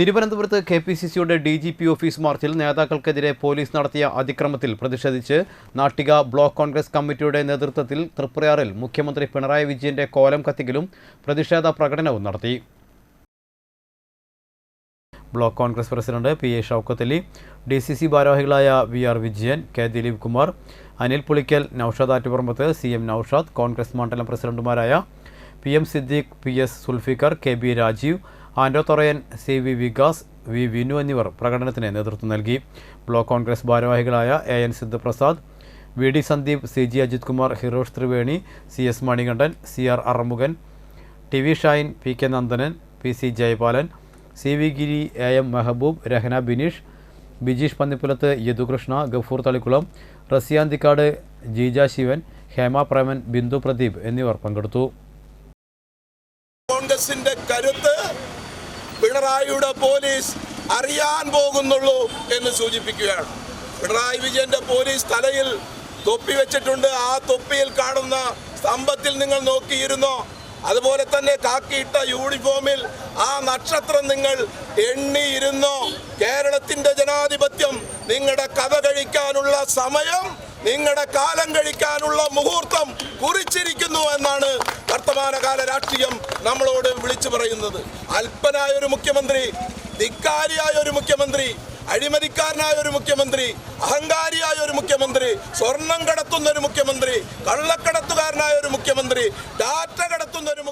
തിരുവനന്തപുരത്ത് K P C സിയുടെ D G P office മാർച്ചിൽ നേതാക്കൾക്കെതിരെ പോലീസ് നടത്തിയ അതിക്രമത്തിൽ പ്രതിഷേധിച്ച് നാട്ടിക ബ്ലോക്ക് കോൺഗ്രസ് കമ്മിറ്റിയുടെ നേതൃത്വത്തിൽ തൃപ്രയാറിൽ മുഖ്യമന്ത്രി പിണറായി വിജയന്റെ കോലം കത്തിക്കലും പ്രതിഷേധ പ്രകടനവും നടത്തി. Block Congress president P A Shoukathali D C C ഭാരവാഹികളായ V R Vijayan K Dileep Kumar Anil Pulikkal Noushad Attuparambath C M Noushad Congress മണ്ഡലം പ്രസിഡന്റുമാരായ P M Siddique P S Sulfikar K B Rajeev Ando Thorayan C V Vikas V Vinu എന്നിവർ പ്രകടനത്തിന് നേതൃത്വം നൽകി. Block Congress ഭാരവാഹികളായ A N Sidhaprasad V D Sandeep C G Ajith Kumar Hirosh Triveni C S Manikandan C R Aramukhan T V Shine P K Nandanan P C Jayapalan C V Giri A M Mehaboob Rahana Bineesh Bijeesh Pannippulath Yadukrishna Gafoor Thalikkulam Rasiyanthikkad Jeeja Shivan Hema Preman Bindu Pradeep എന്നിവർ പങ്കെടുത്തു. കോൺഗ്രസിന്റെ കരുത്ത് പിണറായിയുടെ police അറിയാൻ പോകുന്നുള്ളൂ എന്ന് സൂചിപ്പിക്കുകയാണ്. പിണറായി വിജയന്റെ പോലീസ് തലയിൽ തൊപ്പി വെച്ചിട്ടുണ്ട്. ആ തൊപ്പിയിൽ കാണുന്ന സ്തംഭത്തിൽ നിങ്ങൾ നോക്കിയിരുന്നോ? അതുപോലെ തന്നെ കാക്കിയിട്ട യൂണിഫോമിൽ ആ നക്ഷത്രം നിങ്ങൾ എണ്ണിയിരുന്നോ? കേരളത്തിന്റെ ജനാധിപത്യം നിങ്ങളുടെ കഥ കഴിക്കാനുള്ള സമയം നിങ്ങളുടെ കാലം കഴിക്കാനുള്ള മുഹൂർത്തം എന്നാണ് വർത്തമാനകാല രാഷ്ട്രീയം നമ്മളോട് വിളിച്ചു പറയുന്നത്. അല്പനായ ഒരു മുഖ്യമന്ത്രി ധിക്കാരിയായ ഒരു മുഖ്യമന്ത്രി അഴിമതിക്കാരനായ ഒരു മുഖ്യമന്ത്രി അഹങ്കാരിയായ ഒരു മുഖ്യമന്ത്രി സ്വർണം കടത്തുന്ന ഒരു മുഖ്യമന്ത്രി കള്ളക്കടത്തുകാരനായ ഒരു മുഖ്യമന്ത്രി ഡാറ്റ കടത്തുന്ന ഒരു